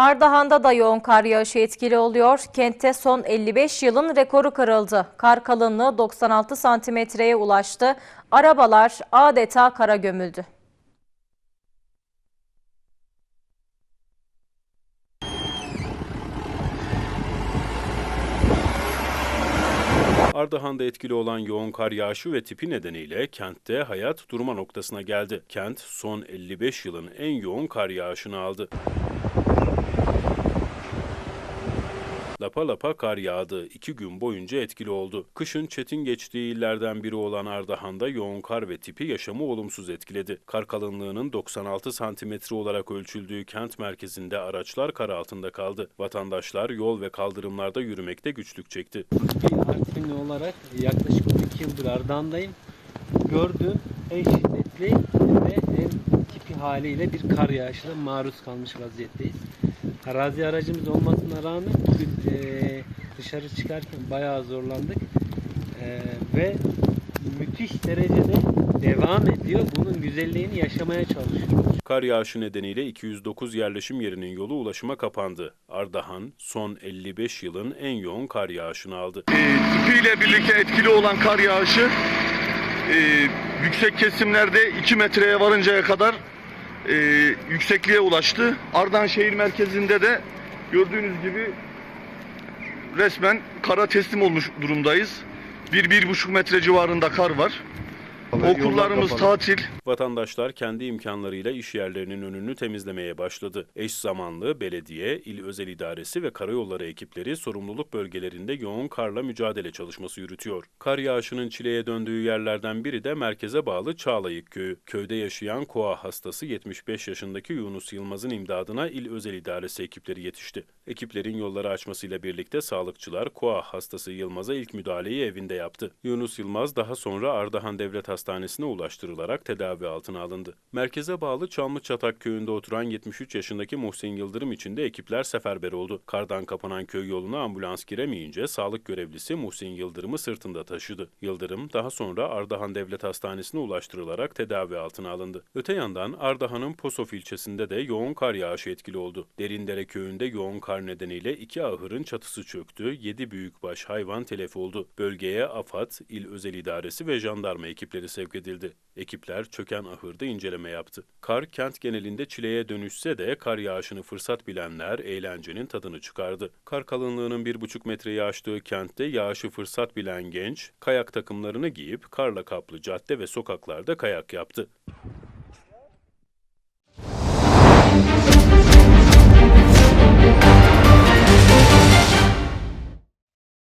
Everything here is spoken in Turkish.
Ardahan'da da yoğun kar yağışı etkili oluyor. Kentte son 55 yılın rekoru kırıldı. Kar kalınlığı 96 santimetreye ulaştı. Arabalar adeta kara gömüldü. Ardahan'da etkili olan yoğun kar yağışı ve tipi nedeniyle kentte hayat durma noktasına geldi. Kent son 55 yılın en yoğun kar yağışını aldı. Lapa lapa kar yağdı. İki gün boyunca etkili oldu. Kışın çetin geçtiği illerden biri olan Ardahan'da yoğun kar ve tipi yaşamı olumsuz etkiledi. Kar kalınlığının 96 santimetre olarak ölçüldüğü kent merkezinde araçlar kar altında kaldı. Vatandaşlar yol ve kaldırımlarda yürümekte güçlük çekti. bir Artvinli olarak yaklaşık 12 yıldır Ardahan'dayım. Gördüğüm en şiddetli ve en tipi haliyle bir kar yağışına maruz kalmış vaziyetteyiz. Arazi aracımız olmasına rağmen bugün eee, dışarı çıkarken bayağı zorlandık. Eee, ve müthiş derecede devam ediyor. Bunun güzelliğini yaşamaya çalışıyoruz. Kar yağışı nedeniyle 209 yerleşim yerinin yolu ulaşıma kapandı. Ardahan son 55 yılın en yoğun kar yağışını aldı. e, tipiyle birlikte etkili olan kar yağışı e, yüksek kesimlerde 2 metreye varıncaya kadar e, yüksekliğe ulaştı. Ardahan şehir merkezinde de gördüğünüz gibi resmen kara teslim olmuş durumdayız. 1-1,5 metre civarında kar var. Okullarımız tatil. Vatandaşlar kendi imkanlarıyla iş yerlerinin önünü temizlemeye başladı. Eş zamanlı belediye, il özel idaresi ve karayolları ekipleri sorumluluk bölgelerinde yoğun karla mücadele çalışması yürütüyor. Kar yağışının çileye döndüğü yerlerden biri de merkeze bağlı Çağlayık köyü. Köyde yaşayan koa hastası 75 yaşındaki Yunus Yılmaz'ın imdadına il özel idaresi ekipleri yetişti. Ekiplerin yolları açmasıyla birlikte sağlıkçılar koa hastası Yılmaz'a ilk müdahaleyi evinde yaptı. Yunus Yılmaz daha sonra Ardahan Devlet Hastanesi'ne ulaştırılarak tedavi altına alındı. Merkeze bağlı Çamlıçatak köyünde oturan 73 yaşındaki Muhsin Yıldırım için de ekipler seferber oldu. Kardan kapanan köy yoluna ambulans giremeyince sağlık görevlisi Muhsin Yıldırım'ı sırtında taşıdı. Yıldırım daha sonra Ardahan Devlet Hastanesi'ne ulaştırılarak tedavi altına alındı. Öte yandan Ardahan'ın Posof ilçesinde de yoğun kar yağışı etkili oldu. Derindere köyünde yoğun kar nedeniyle iki ahırın çatısı çöktü, 7 büyükbaş hayvan telef oldu. Bölgeye AFAD, İl Özel İdaresi ve jandarma ekipleri sevk edildi. Ekipler çöken ahırda inceleme yaptı. Kar kent genelinde çileye dönüşse de kar yağışını fırsat bilenler eğlencenin tadını çıkardı. Kar kalınlığının 1,5 metreyi aştığı kentte yağışı fırsat bilen genç, kayak takımlarını giyip karla kaplı cadde ve sokaklarda kayak yaptı.